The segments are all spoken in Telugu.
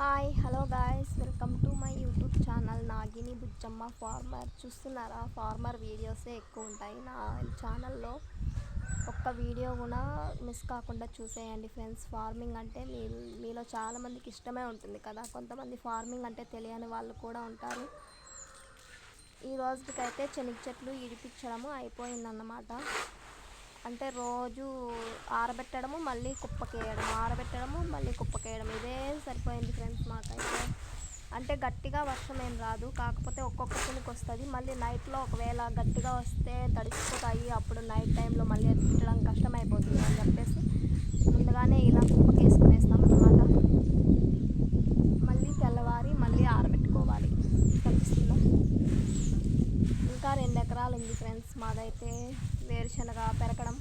Hi hello guys. Welcome to my YouTube channel Nagini Bujjamma farmer. చూస్తున్నారా? ఫార్మర్ వీడియోసే ఎక్కువ ఉంటాయి. నా ఛానల్లో ఒక్క వీడియో కూడా మిస్ కాకుండా చూసేయండి ఫ్రెండ్స్. ఫార్మింగ్ అంటే మీ మీలో చాలామందికి ఇష్టమే ఉంటుంది కదా. కొంతమంది ఫార్మింగ్ అంటే తెలియని వాళ్ళు కూడా ఉంటారు. ఈ రోజుకైతే శనగ చెట్లు ఇడిపించడము అయిపోయిందన్నమాట. అంటే రోజు ఆరబెట్టడము మళ్ళీ కుప్పకేయడం. ఆరబెట్టడము మళ్ళీ కుప్పకేయడం. ఇదే సరిపోయింది ఫ్రెండ్స్ మాకైతే. అంటే గట్టిగా వర్షం ఏం రాదు. కాకపోతే ఒక్కొక్క చినుకు వస్తుంది. మళ్ళీ నైట్లో ఒకవేళ గట్టిగా వస్తే తడిచిపోతాయి అప్పుడు నైట్ టైంలో మళ్ళీ ఎత్తడం కష్టమైపోతుంది అని చెప్పేసి ముందుగానే ఇలా ఎకరాలు ఉంది ఫ్రెండ్స్. మాదైతే వేరుశనగ పెరగడం.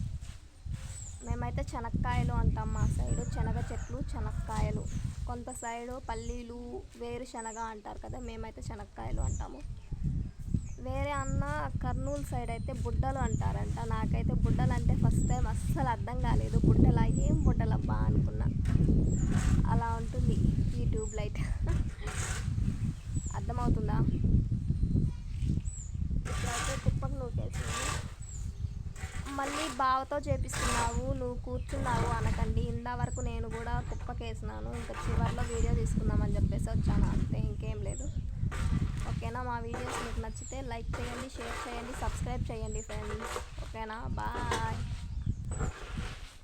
మేమైతే చెనక్కాయలు అంటాం మా సైడు. శనగ చెట్లు చెనక్కాయలు. కొంత సైడు పల్లీలు వేరుశనగ అంటారు కదా మేమైతే చెనక్కాయలు అంటాము. వేరే అన్న కర్నూలు సైడ్ అయితే బుడ్డలు అంటారంట. నాకైతే బుడ్డలు అంటే ఫస్ట్ టైం అస్సలు అర్థం కాలేదు. బుడ్డలా ఏం బుడ్డలబ్బా అనుకున్నా. అలా ఉంటుంది ఈ ట్యూబ్ లైట్ అర్థమవుతుందా? మళ్ళీ బావతో చేపిస్తున్నావు నువ్వు కూర్చున్నావు అనకండి. ఇందా వరకు నేను కూడా కుప్పకేసినాను. ఇంకా చివరిలో వీడియో తీసుకుందామని చెప్పేసి వచ్చాను. అంతే ఇంకేం లేదు. ఓకేనా? మా వీడియోస్ మీకు నచ్చితే లైక్ చేయండి షేర్ చేయండి సబ్స్క్రైబ్ చేయండి ఫ్రెండ్స్. ఓకేనా? బాయ్.